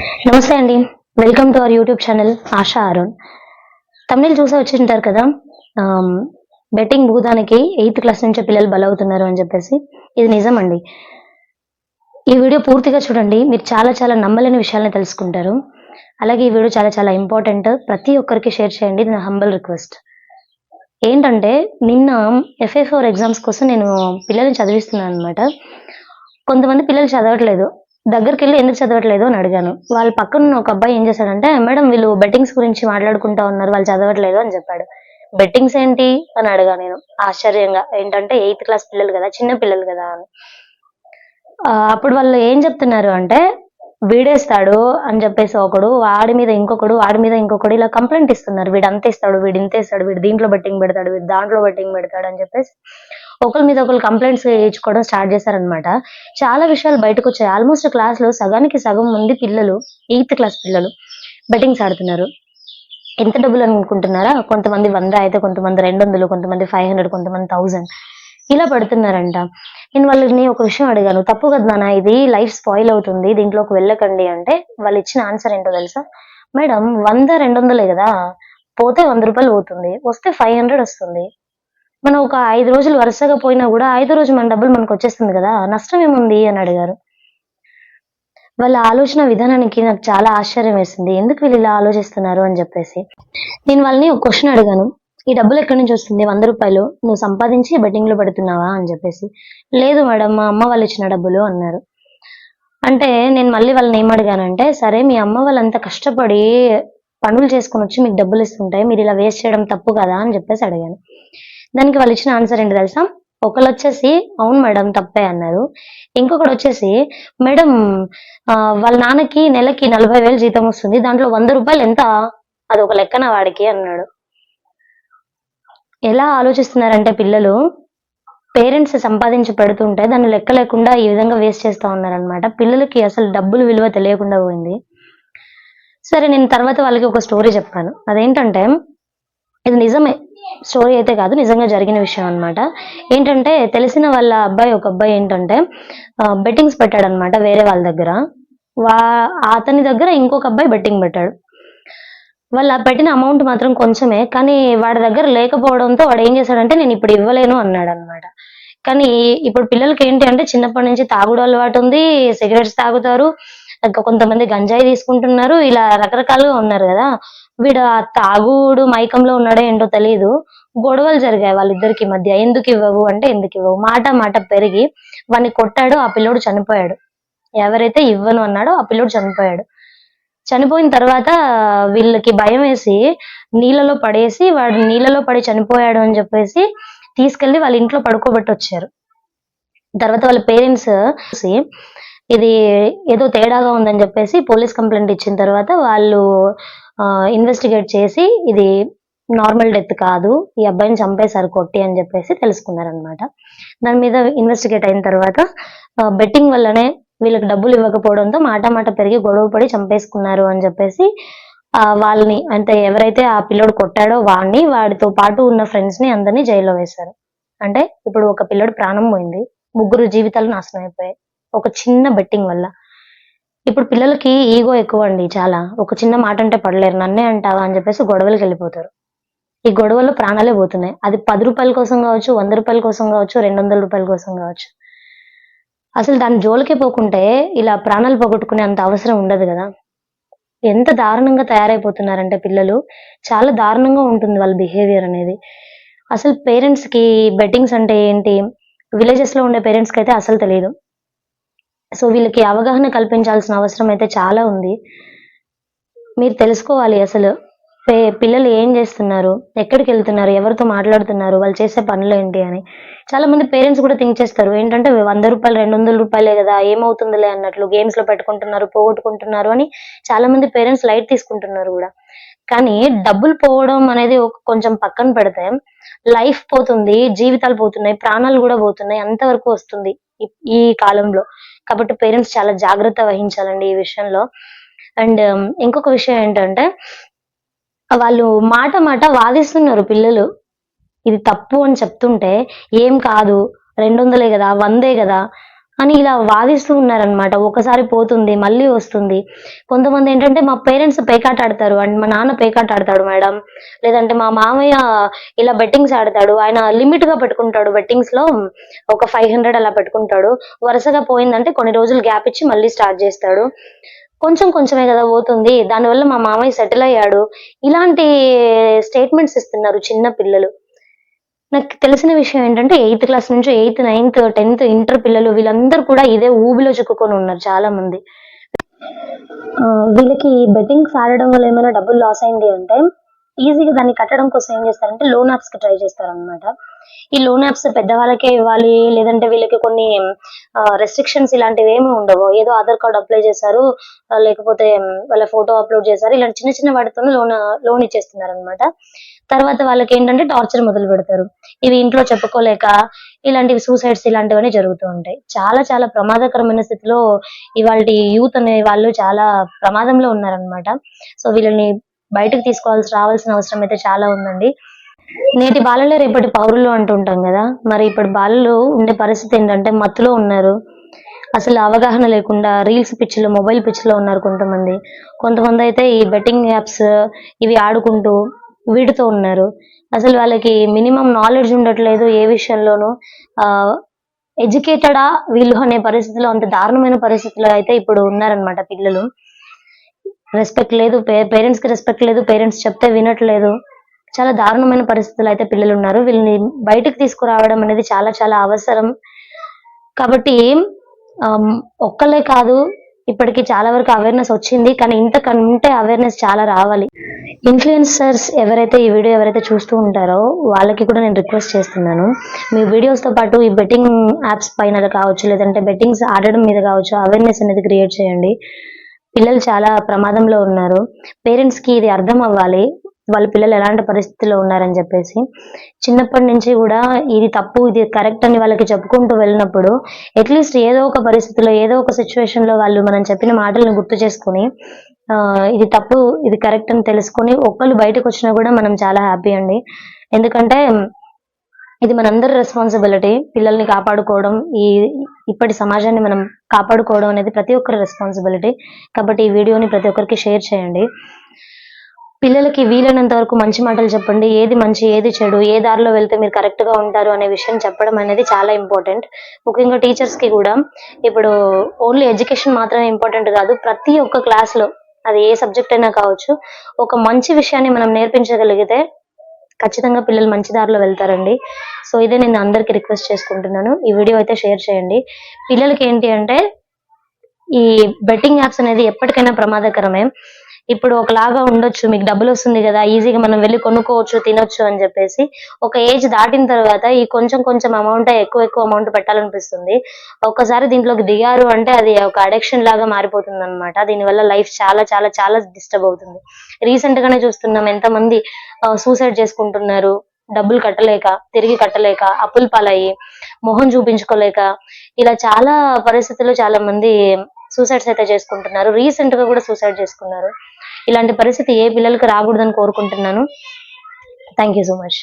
నమస్తే అండి. Welcome to our YouTube channel Asha Arun Tamil చూసే వచ్చి ఉంటారు కదా బెట్టింగ్ భూతానికి ఎయిత్ క్లాస్ నుంచి పిల్లలు బలవుతున్నారు అని చెప్పేసి. ఇది నిజం అండి. ఈ వీడియో పూర్తిగా చూడండి. మీరు చాలా చాలా నమ్మలేని విషయాలను తెలుసుకుంటారు. అలాగే ఈ వీడియో చాలా చాలా ఇంపార్టెంట్ ప్రతి ఒక్కరికి షేర్ చేయండి. ఇది నా హంబల్ రిక్వెస్ట్ ఏంటంటే నిన్న ఎఫ్ఏ ఫోర్ ఎగ్జామ్స్ కోసం నేను పిల్లల్ని చదివిస్తున్నాను అనమాట కొంతమంది పిల్లలు చదవట్లేదు. దగ్గరికి వెళ్ళి ఎందుకు చదవట్లేదు అని అడిగాను. వాళ్ళ పక్కన ఒక అబ్బాయి ఏం చేశాడంటే మేడం వీళ్ళు బెట్టింగ్స్ గురించి మాట్లాడుకుంటా ఉన్నారు వాళ్ళు చదవట్లేదు అని చెప్పాడు. బెట్టింగ్స్ ఏంటి? అని అడగా నేను. ఆశ్చర్యంగా. ఏంటంటే ఎయిత్ క్లాస్ పిల్లలు కదా చిన్న పిల్లలు కదా అని. అప్పుడు వాళ్ళు ఏం చెప్తున్నారు అంటే వీడేస్తాడు అని చెప్పేసి ఒకడు వాడి మీద ఇంకొకడు వాడి మీద ఇంకొకడు ఇలా కంప్లైంట్ ఇస్తున్నారు. వీడు అంత ఇస్తాడు వీడు ఇంత ఇస్తాడు వీడు దీంట్లో బెట్టింగ్ పెడతాడు వీడు దాంట్లో బెట్టింగ్ పెడతాడు అని చెప్పేసి ఒకరి మీద ఒకరు కంప్లైంట్స్ ఇచ్చుకోవడం స్టార్ట్ చేశారనమాట చాలా విషయాలు బయటకు వచ్చాయి. ఆల్మోస్ట్ క్లాస్లో సగానికి సగం మంది పిల్లలు ఎయిత్ క్లాస్ పిల్లలు బెట్టింగ్స్ ఆడుతున్నారు. ఎంత డబ్బులు అనుకుంటున్నారా? కొంతమంది వంద అయితే కొంతమంది రెండు వందలు కొంతమంది ఫైవ్ హండ్రెడ్ కొంతమంది థౌజండ్ ఇలా పడుతున్నారంట. నేను వాళ్ళని ఒక విషయం అడిగాను. తప్పు కదా నాన్న ఇది లైఫ్ స్పాయిల్ అవుతుంది. దీంట్లోకి వెళ్ళకండి. అంటే వాళ్ళు ఇచ్చిన ఆన్సర్ ఏంటో తెలుసా? మేడం వంద రెండు వందలే కదా. పోతే వంద రూపాయలు పోతుంది. వస్తే ఫైవ్ హండ్రెడ్ వస్తుంది. మనం ఒక ఐదు రోజులు వరుసగా పోయినా కూడా ఐదో రోజు మన డబ్బులు మనకు వచ్చేస్తుంది కదా నష్టం ఏముంది అని అడిగారు. వాళ్ళ ఆలోచన విధానానికి నాకు చాలా ఆశ్చర్యం వేసింది. ఎందుకు వీళ్ళు ఇలా ఆలోచిస్తున్నారు అని చెప్పేసి. నేను వాళ్ళని ఒక క్వశ్చన్ అడిగాను. ఈ డబ్బులు ఎక్కడి నుంచి వస్తుంది? వంద రూపాయలు. నువ్వు సంపాదించి బెట్టింగ్లో పెడుతున్నావా? అని చెప్పేసి. లేదు మేడం మా అమ్మ వాళ్ళు ఇచ్చిన డబ్బులు అన్నారు. అంటే నేను మళ్ళీ వాళ్ళని ఏం సరే మీ అమ్మ వాళ్ళంతా కష్టపడి పనులు చేసుకొని వచ్చి మీకు డబ్బులు ఇస్తుంటాయి మీరు ఇలా వేస్ట్ చేయడం తప్పు కదా? అని చెప్పేసి అడిగాను. దానికి వాళ్ళు ఇచ్చిన ఆన్సర్ ఏంటి తెలుసా? ఒకళ్ళు వచ్చేసి అవును మేడం తప్పే అన్నారు. ఇంకొకటి వచ్చేసి మేడం వాళ్ళ నాన్నకి నెలకి నలభై వేలు జీతం వస్తుంది. దాంట్లో వంద రూపాయలు ఎంత? అది ఒక లెక్కన వాడికి అన్నాడు. ఎలా ఆలోచిస్తున్నారంటే పిల్లలు పేరెంట్స్ సంపాదించి పెడుతుంటే దాన్ని లెక్క లేకుండా ఈ విధంగా వేస్ట్ చేస్తా ఉన్నారనమాట పిల్లలకి అసలు డబ్బులు విలువ తెలియకుండా పోయింది. సరే నేను తర్వాత వాళ్ళకి ఒక స్టోరీ చెప్పాను అదేంటంటే ఇది నిజమే. స్టోరీ అయితే కాదు నిజంగా జరిగిన విషయం అన్నమాట. ఏంటంటే తెలిసిన వాళ్ళ అబ్బాయి ఒక అబ్బాయి ఏంటంటే బెట్టింగ్స్ పెట్టాడు అనమాట వేరే వాళ్ళ దగ్గర. వా అతని దగ్గర ఇంకొక అబ్బాయి బెట్టింగ్ పెట్టాడు. వాళ్ళ పెట్టిన అమౌంట్ మాత్రం కొంచెమే కానీ వాడి దగ్గర లేకపోవడంతో వాడు ఏం చేశాడంటే నేను ఇప్పుడు ఇవ్వలేను అన్నాడు అనమాట కానీ ఇప్పుడు పిల్లలకి ఏంటి అంటే చిన్నప్పటి నుంచి తాగుడు అలవాటు ఉంది సిగరెట్స్ తాగుతారు కొంతమంది గంజాయి తీసుకుంటున్నారు. ఇలా రకరకాలుగా ఉన్నారు కదా. వీడు ఆ తాగుడు మైకంలో ఉన్నాడో ఏంటో తెలియదు గొడవలు జరిగాయి వాళ్ళిద్దరికి మధ్య. ఎందుకు ఇవ్వవు అంటే ఎందుకు ఇవ్వవు. మాట మాట పెరిగి వాడిని కొట్టాడు ఆ పిల్లోడు చనిపోయాడు. ఎవరైతే ఇవ్వను అన్నాడో ఆ పిల్లోడు చనిపోయాడు. చనిపోయిన తర్వాత వీళ్ళకి భయం వేసి నీళ్ళలో పడేసి వాడు నీళ్ళలో పడి చనిపోయాడు అని చెప్పేసి తీసుకెళ్ళి వాళ్ళ ఇంట్లో పడుకోబెట్టి వచ్చారు తర్వాత వాళ్ళ పేరెంట్స్ ఇది ఏదో తేడాగా ఉందని చెప్పేసి పోలీస్ కంప్లైంట్ ఇచ్చిన తర్వాత వాళ్ళు ఇన్వెస్టిగేట్ చేసి ఇది నార్మల్ డెత్ కాదు ఈ అబ్బాయిని చంపేశారు కొట్టి అని చెప్పేసి తెలుసుకున్నారనమాట దాని మీద ఇన్వెస్టిగేట్ అయిన తర్వాత బెట్టింగ్ వల్లనే వీళ్ళకి డబ్బులు ఇవ్వకపోవడంతో మాట మాట పెరిగి గొడవ పడి చంపేసుకున్నారు అని చెప్పేసి వాళ్ళని అంటే ఎవరైతే ఆ పిల్లోడు కొట్టాడో వాడిని వాడితో పాటు ఉన్న ఫ్రెండ్స్ని అందరినీ జైల్లో వేశారు. అంటే ఇప్పుడు ఒక పిల్లోడు ప్రాణం పోయింది ముగ్గురు జీవితాలు నాశనం అయిపోయాయి. ఒక చిన్న బెట్టింగ్ వల్ల. ఇప్పుడు పిల్లలకి ఈగో ఎక్కువ అండి చాలా. ఒక చిన్న మాట అంటే పడలేరు. నన్నే అంటావా అని చెప్పేసి గొడవలకి వెళ్ళిపోతారు. ఈ గొడవల్లో ప్రాణాలే పోతున్నాయి. అది పది రూపాయల కోసం కావచ్చు వంద రూపాయల కోసం కావచ్చు రెండు వందల రూపాయల కోసం కావచ్చు. అసలు దాని జోలికే పోకుంటే ఇలా ప్రాణాలు పోగొట్టుకునే అంత అవసరం ఉండదు కదా. ఎంత దారుణంగా తయారైపోతున్నారంటే పిల్లలు. చాలా దారుణంగా ఉంటుంది వాళ్ళ బిహేవియర్ అనేది. అసలు పేరెంట్స్కి బెట్టింగ్స్ అంటే ఏంటి? విలేజెస్లో ఉండే పేరెంట్స్కి అయితే అసలు తెలియదు. సో వీళ్ళకి అవగాహన కల్పించాల్సిన అవసరం అయితే చాలా ఉంది. మీరు తెలుసుకోవాలి అసలు. పే- పిల్లలు ఏం చేస్తున్నారు? ఎక్కడికి వెళ్తున్నారు? ఎవరితో మాట్లాడుతున్నారు? వాళ్ళు చేసే పనులు ఏంటి అని. చాలా మంది పేరెంట్స్ కూడా థింక్ చేస్తారు. ఏంటంటే వంద రూపాయలు రెండు వందల రూపాయలే కదా ఏమవుతుందిలే అన్నట్లు గేమ్స్లో పెట్టుకుంటున్నారు పోగొట్టుకుంటున్నారు అని చాలా మంది పేరెంట్స్ లైట్ తీసుకుంటున్నారు కూడా. కానీ డబ్బులు పోవడం అనేది కొంచెం పక్కన పెడితే లైఫ్ పోతుంది జీవితాలు పోతున్నాయి ప్రాణాలు కూడా పోతున్నాయి అంతవరకు వస్తుంది ఈ కాలంలో. కాబట్టి పేరెంట్స్ చాలా జాగ్రత్త వహించాలండి ఈ విషయంలో. అండ్ ఇంకొక విషయం ఏంటంటే వాళ్ళు మాట మాట వాదిస్తున్నారు పిల్లలు. ఇది తప్పు అని చెప్తుంటే ఏం కాదు రెండు వందలే కదా వందే కదా అని ఇలా వాదిస్తూ ఉన్నారనమాట ఒకసారి పోతుంది మళ్ళీ వస్తుంది. కొంతమంది ఏంటంటే మా పేరెంట్స్ పేకాట ఆడతారు అండ్ మా నాన్న పేకాట ఆడతాడు మేడం. లేదంటే మా మామయ్య ఇలా బెట్టింగ్స్ ఆడతాడు. ఆయన లిమిట్గా పెట్టుకుంటాడు బెట్టింగ్స్లో. ఒక ఫైవ్ హండ్రెడ్ అలా పెట్టుకుంటాడు. వరుసగా పోయిందంటే కొన్ని రోజులు గ్యాప్ ఇచ్చి మళ్ళీ స్టార్ట్ చేస్తాడు. కొంచెం కొంచెమే కదా పోతుంది. దానివల్ల మా మామయ్య సెటిల్ అయ్యాడు. ఇలాంటి స్టేట్మెంట్స్ ఇస్తున్నారు చిన్న పిల్లలు. నాకు తెలిసిన విషయం ఏంటంటే ఎయిత్ క్లాస్ నుంచి ఎయిత్ నైన్త్ టెన్త్ ఇంటర్ పిల్లలు వీళ్ళందరూ కూడా ఇదే ఊబిలో చిక్కుకొని ఉన్నారు చాలా మంది ఆ, వీళ్ళకి బెట్టింగ్స్ ఆడడం వల్ల ఏమైనా డబ్బులు లాస్ అయింది అంటే ఈజీగా దాన్ని కట్టడం కోసం ఏం చేస్తారంటే లోన్ యాప్స్కి ట్రై చేస్తారన్నమాట. ఈ లోన్ యాప్స్ పెద్దవాళ్ళకే ఇవ్వాలి లేదంటే వీళ్ళకి కొన్ని రెస్ట్రిక్షన్స్ ఇలాంటివి ఏమి ఉండవు. ఏదో ఆధార్ కార్డ్ అప్లై చేశారు లేకపోతే వాళ్ళ ఫోటో అప్లోడ్ చేశారు ఇలాంటి చిన్న చిన్న వాటితోనే లోన్ లోన్ ఇచ్చేస్తున్నారు అనమాట తర్వాత వాళ్ళకి ఏంటంటే టార్చర్ మొదలు పెడతారు. ఇవి ఇంట్లో చెప్పుకోలేక ఇలాంటివి సూసైడ్స్ ఇలాంటివన్నీ జరుగుతూ ఉంటాయి. చాలా చాలా ప్రమాదకరమైన స్థితిలో ఇవాళ యూత్ అనే వాళ్ళు చాలా ప్రమాదంలో ఉన్నారనమాట సో వీళ్ళని బయటకు తీసుకోవాల్సి రావాల్సిన అవసరం అయితే చాలా ఉందండి. నేటి బాలలే రేపటి పౌరులు అంటుంటాం కదా. మరి ఇప్పుడు బాలలు ఉండే పరిస్థితి ఏంటంటే మత్తులో ఉన్నారు. అసలు అవగాహన లేకుండా రీల్స్ పిచ్చిలో మొబైల్ పిచ్చిలో ఉన్నారు కొంతమంది. కొంతమంది అయితే ఈ బెట్టింగ్ యాప్స్ ఇవి ఆడుకుంటూ వీటితో ఉన్నారు. అసలు వాళ్ళకి మినిమం నాలెడ్జ్ ఉండట్లేదు ఏ విషయంలోనూ. ఆ ఎడ్యుకేటెడా వీళ్ళు అనే పరిస్థితిలో అంత దారుణమైన పరిస్థితిలో అయితే ఇప్పుడు ఉన్నారనమాట పిల్లలు. రెస్పెక్ట్ లేదు పేరెంట్స్కి రెస్పెక్ట్ లేదు పేరెంట్స్ చెప్తే వినట్లేదు. చాలా దారుణమైన పరిస్థితులు అయితే పిల్లలు ఉన్నారు. వీళ్ళని బయటకు తీసుకురావడం అనేది చాలా చాలా అవసరం. కాబట్టి ఒక్కలే కాదు ఇప్పటికి చాలా వరకు అవేర్నెస్ వచ్చింది. కానీ ఇంతకంటే అవేర్నెస్ చాలా రావాలి. ఇన్ఫ్లుయెన్సర్స్ ఎవరైతే ఈ వీడియో ఎవరైతే చూస్తూ ఉంటారో వాళ్ళకి కూడా నేను రిక్వెస్ట్ చేస్తున్నాను. మీ వీడియోస్తో పాటు ఈ బెట్టింగ్ యాప్స్ పైన కావచ్చు లేదంటే బెట్టింగ్స్ ఆడడం మీద కావచ్చు అవేర్నెస్ అనేది క్రియేట్ చేయండి. పిల్లలు చాలా ప్రమాదంలో ఉన్నారు. పేరెంట్స్కి ఇది అర్థం అవ్వాలి. వాళ్ళ పిల్లలు ఎలాంటి పరిస్థితిలో ఉన్నారని చెప్పేసి. చిన్నప్పటి నుంచి కూడా ఇది తప్పు ఇది కరెక్ట్ అని వాళ్ళకి చెప్పుకుంటూ వెళ్ళినప్పుడు అట్లీస్ట్ ఏదో ఒక పరిస్థితిలో ఏదో ఒక సిచ్యువేషన్లో వాళ్ళు మనం చెప్పిన మాటలను గుర్తు చేసుకుని ఇది తప్పు ఇది కరెక్ట్ అని తెలుసుకొని ఒక్కళ్ళు బయటకు వచ్చినా కూడా మనం చాలా హ్యాపీ అండి. ఎందుకంటే ఇది మనందరి రెస్పాన్సిబిలిటీ పిల్లల్ని కాపాడుకోవడం ఈ ఇప్పటి సమాజాన్ని మనం కాపాడుకోవడం అనేది ప్రతి ఒక్కరి రెస్పాన్సిబిలిటీ. కాబట్టి ఈ వీడియోని ప్రతి ఒక్కరికి షేర్ చేయండి. పిల్లలకి వీలైనంత వరకు మంచి మాటలు చెప్పండి. ఏది మంచి ఏది చెడు ఏ దారిలో వెళ్తే మీరు కరెక్ట్గా ఉంటారు అనే విషయం చెప్పడం అనేది చాలా ఇంపార్టెంట్ ముఖ్యంగా టీచర్స్కి కూడా ఇప్పుడు ఓన్లీ ఎడ్యుకేషన్ మాత్రమే ఇంపార్టెంట్ కాదు ప్రతి ఒక్క క్లాస్లో అది ఏ సబ్జెక్ట్ అయినా కావచ్చు. ఒక మంచి విషయాన్ని మనం నేర్పించగలిగితే ఖచ్చితంగా పిల్లలు మంచి దారిలో వెళ్తారండి. సో ఇదే నేను అందరికి రిక్వెస్ట్ చేసుకుంటున్నాను. ఈ వీడియో అయితే షేర్ చేయండి. పిల్లలకి ఏంటి అంటే ఈ బెట్టింగ్ యాప్స్ అనేది ఎప్పటికైనా ప్రమాదకరమే. ఇప్పుడు ఒకలాగా ఉండొచ్చు మీకు డబ్బులు వస్తుంది కదా ఈజీగా మనం వెళ్ళి కొనుక్కోవచ్చు తినొచ్చు అని చెప్పేసి ఒక ఏజ్ దాటిన తర్వాత ఈ కొంచెం కొంచెం అమౌంట్ ఎక్కువ ఎక్కువ అమౌంట్ పెట్టాలనిపిస్తుంది. ఒక్కసారి దీంట్లోకి దిగారు అంటే అది ఒక అడిక్షన్ లాగా మారిపోతుంది అనమాట దీనివల్ల లైఫ్ చాలా చాలా చాలా డిస్టర్బ్ అవుతుంది. రీసెంట్ గానే చూస్తున్నాం ఎంతమంది సూసైడ్ చేసుకుంటున్నారు డబ్బులు కట్టలేక తిరిగి కట్టలేక అప్పుల పాలయ్యి మొహం చూపించుకోలేక ఇలా చాలా పరిస్థితుల్లో చాలా మంది సూసైడ్స్ అయితే చేసుకుంటున్నారు. రీసెంట్గా కూడా సూసైడ్ చేసుకున్నారు. ఇలాంటి పరిస్థితి ఏ పిల్లలకు రాకూడదని కోరుకుంటున్నాను. Thank you so much